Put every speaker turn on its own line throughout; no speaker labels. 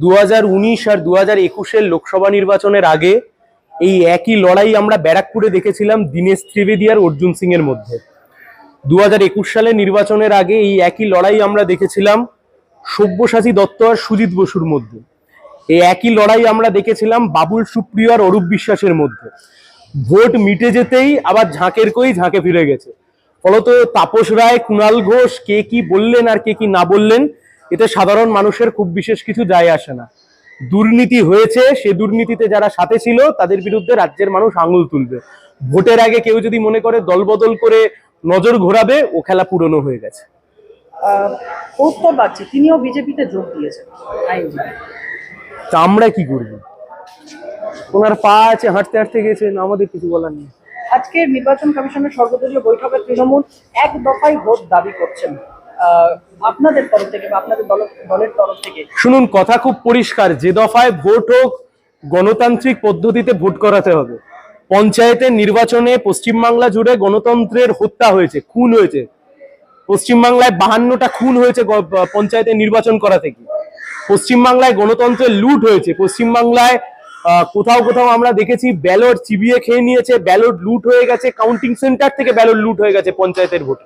দু আর দু হাজার একুশের লোকসভা নির্বাচনের আগে এই একই লড়াই আমরা ব্যারাকপুরে দেখেছিলাম দীনেশ ত্রিবেদী আর অর্জুন সিং এর মধ্যে। দু হাজার একুশ সালের নির্বাচনের আগে এই একই লড়াই আমরা দেখেছিলাম সব্যসাচী দত্ত আর সুজিত বসুর মধ্যে। এই একই লড়াই আমরা দেখেছিলাম বাবুল সুপ্রিয় আর অরূপ বিশ্বাসের মধ্যে। ভোট মিটে যেতেই আবার ঝাঁকের কই ঝাঁকে ফিরে গেছে। ফলত তাপস রায়, কুণাল ঘোষ কে কি বললেন আর কে কি না বললেন এতে সাধারণ মানুষের খুব বিশেষ কিছু যায় আসে না। দুর্নীতি হয়েছে সে দুর্নীতিতে যারা সাথে ছিল তাদের বিরুদ্ধে রাজ্যের মানুষ আঙুল তুলবে। ভোটের আগে কেউ যদি মনে করে দলবদল করে নজর ঘোরাবে ও খেলা পুরনো হয়ে গেছে।
উত্তর বাগচি তিনিও বিজেপিতে যোগ দিয়েছেন
তা আমরা কি করব? ওনার পা আছে হাঁটতে হাঁটতে গেছেন আমাদের কিছু বলার নেই।
আজকে নির্বাচন কমিশনের সর্বদলীয় বৈঠকে তৃণমূল এক দফায় ভোট দাবি করছেন। আপনাদের তরফ থেকে বা আপনাদের দলের তরফ থেকে?
শুনুন, কথা খুব পরিষ্কার। যে দফায় ভোট হোক, গণতান্ত্রিক পদ্ধতিতে ভোট করাতে হবে। পঞ্চায়েতের নির্বাচনে পশ্চিমবাংলা জুড়ে গণতন্ত্রের হত্যা হয়েছে, খুন হয়েছে। পশ্চিমবাংলায় বাহান্নটা খুন হয়েছে পঞ্চায়েতের নির্বাচন করা থেকে। পশ্চিমবাংলায় গণতন্ত্রের লুট হয়েছে। পশ্চিমবাংলায় কোথাও কোথাও আমরা দেখেছি, ব্যালট চিবিয়ে খেয়ে নিয়েছে, ব্যালট লুট হয়ে গেছে কাউন্টিং সেন্টার থেকে ব্যালট লুট হয়ে গেছে পঞ্চায়েতের ভোট।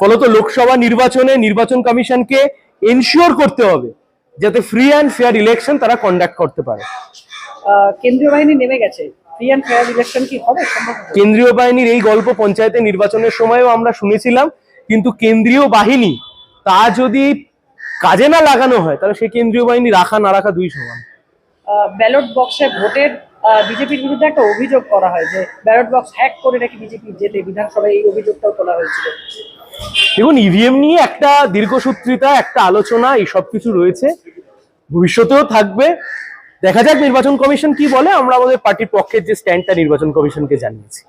ফলত লোকসভা নির্বাচনে নির্বাচন কমিশনকে এনশিওর করতে হবে যাতে ফ্রি অ্যান্ড ফেয়ার ইলেকশন তারা কন্ডাক্ট করতে পারে।
কেন্দ্রীয় বাহিনী নেমে গেছে। ফ্রি অ্যান্ড ফেয়ার ইলেকশন কি হবে
কেন্দ্রীয় বাহিনীর এই গল্প পঞ্চায়েতের নির্বাচনের সময়ও আমরা শুনেছিলাম কিন্তু কেন্দ্রীয় বাহিনী তা যদি কাজে না লাগানো হয় তাহলে সেই কেন্দ্রীয় বাহিনী রাখা না রাখা দুই সমান।
ব্যালট বক্সে ভোটের বিজেপির বিরুদ্ধে একটা অভিযোগ করা হয় যে ব্যালট বক্স হ্যাক করে নাকি বিজেপি জেতে বিধানসভায় এই অভিযোগটাও তোলা হয়েছিল।
দেখুন ইভিএম নিয়ে একটা দীর্ঘসূত্রিতা, একটা আলোচনা, এই সব কিছু রয়েছে। ভবিষ্যতেও থাকবে। দেখা যাক নির্বাচন কমিশন কি বলে, আমরা আমাদের পার্টির পক্ষের যে স্ট্যান্ডটা নির্বাচন কমিশনকে জানিয়েছি।